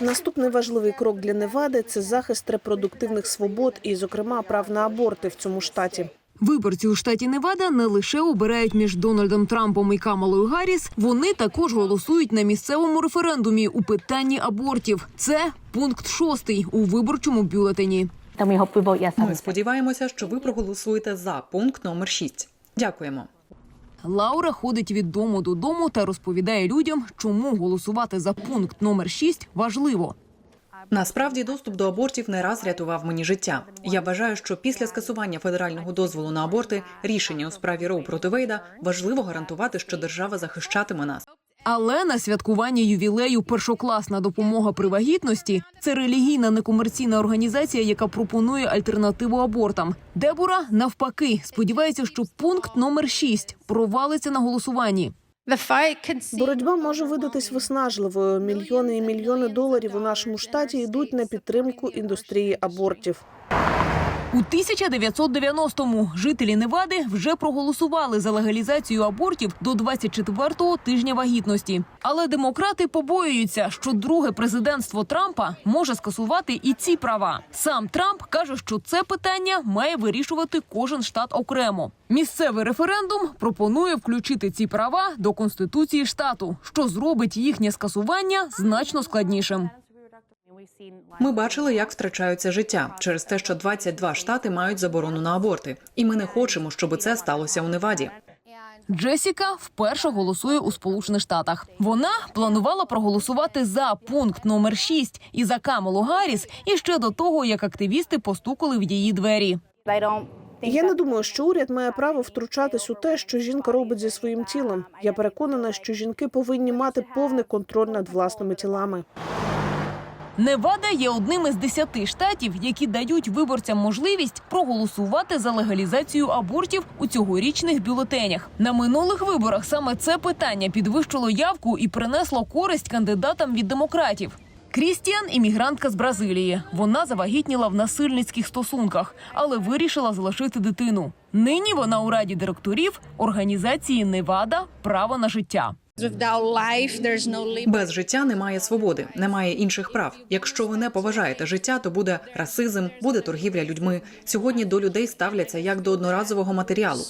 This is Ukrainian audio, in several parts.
Наступний важливий крок для Невади це захист репродуктивних свобод і, зокрема, прав на аборти в цьому штаті. Виборці у штаті Невада не лише обирають між Дональдом Трампом і Камалою Гарріс, вони також голосують на місцевому референдумі у питанні абортів. Це пункт шостий у виборчому бюлетені. Ми сподіваємося, що ви проголосуєте за пункт номер 6. Дякуємо. Лаура ходить від дому додому та розповідає людям, чому голосувати за пункт номер 6 важливо. Насправді доступ до абортів не раз рятував мені життя. Я вважаю, що після скасування федерального дозволу на аборти рішення у справі Роу проти Вейда важливо гарантувати, що держава захищатиме нас. Але на святкування ювілею першокласна допомога при вагітності це релігійна некомерційна організація, яка пропонує альтернативу абортам. Дебора навпаки сподівається, що пункт номер 6 провалиться на голосуванні. Боротьба може видатись виснажливою. Мільйони і мільйони доларів у нашому штаті йдуть на підтримку індустрії абортів. У 1990-му жителі Невади вже проголосували за легалізацію абортів до 24-го тижня вагітності. Але демократи побоюються, що друге президентство Трампа може скасувати і ці права. Сам Трамп каже, що це питання має вирішувати кожен штат окремо. Місцевий референдум пропонує включити ці права до конституції штату, що зробить їхнє скасування значно складнішим. Ми бачили, як втрачаються життя через те, що 22 штати мають заборону на аборти, і ми не хочемо, щоб це сталося у Неваді. Джесіка вперше голосує у Сполучених Штатах. Вона планувала проголосувати за пункт номер 6 і за Камелу Гарріс і ще до того, як активісти постукали в її двері. Я не думаю, що уряд має право втручатись у те, що жінка робить зі своїм тілом. Я переконана, що жінки повинні мати повний контроль над власними тілами. Невада є одним із десяти штатів, які дають виборцям можливість проголосувати за легалізацію абортів у цьогорічних бюлетенях. На минулих виборах саме це питання підвищило явку і принесло користь кандидатам від демократів. Крістіан іммігрантка з Бразилії. Вона завагітніла в насильницьких стосунках, але вирішила залишити дитину. Нині вона у раді директорів організації Невада Право на життя. Without life, there's no liberty. Без життя немає свободи, немає інших прав. Якщо ви не поважаєте життя, то буде расизм, буде торгівля людьми. Сьогодні до людей ставляться як до одноразового матеріалу.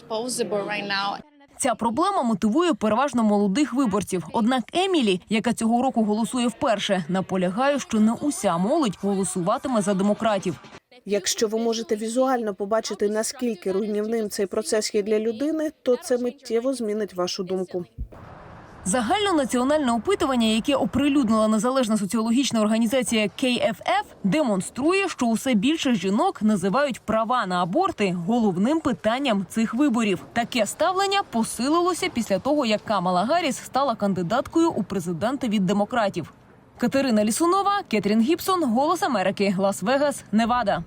Ця проблема мотивує переважно молодих виборців. Однак Емілі, яка цього року голосує вперше, наполягає, що не уся молодь голосуватиме за демократів. Якщо ви можете візуально побачити, наскільки руйнівним цей процес є для людини, то це миттєво змінить вашу думку. Загальнонаціональне опитування, яке оприлюднила незалежна соціологічна організація KFF, демонструє, що усе більше жінок називають права на аборти головним питанням цих виборів. Таке ставлення посилилося після того, як Камала Гарріс стала кандидаткою у президенти від демократів. Катерина Лісунова, Кетрін Гібсон, Голос Америки, Лас-Вегас, Невада.